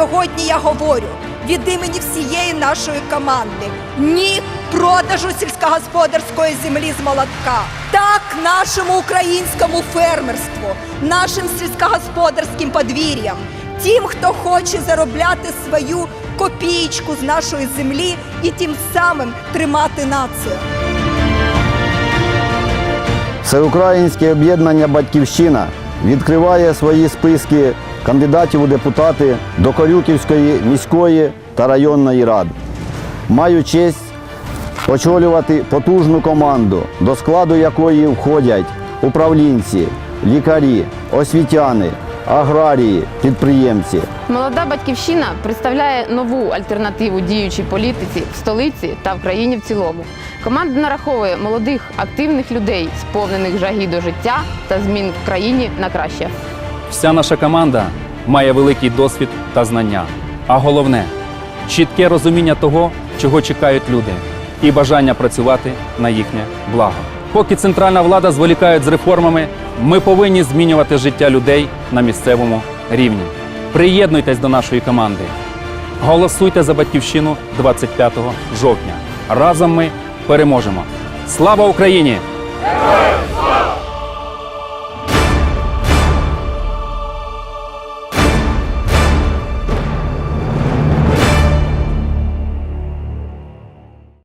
сьогодні я говорю від імені всієї нашої команди. Ні продажу сільськогосподарської землі з молотка. Так нашому українському фермерству, нашим сільськогосподарським подвір'ям, тим, хто хоче заробляти свою копієчку з нашої землі і тим самим тримати націю. Всеукраїнське об'єднання Батьківщина відкриває свої списки кандидатів у депутати до Корюківської міської та районної ради. Маю честь очолювати потужну команду, до складу якої входять управлінці, лікарі, освітяни, аграрії, підприємці. Молода батьківщина представляє нову альтернативу діючій політиці в столиці та в країні в цілому. Команда нараховує молодих активних людей, сповнених жаги до життя та змін в країні на краще. Вся наша команда має великий досвід та знання. А головне чітке розуміння того, чого чекають люди, і бажання працювати на їхнє благо. Поки центральна влада зволікає з реформами, ми повинні змінювати життя людей на місцевому рівні. Приєднуйтесь до нашої команди. Голосуйте за батьківщину 25 жовтня. Разом ми переможемо. Слава Україні! Героям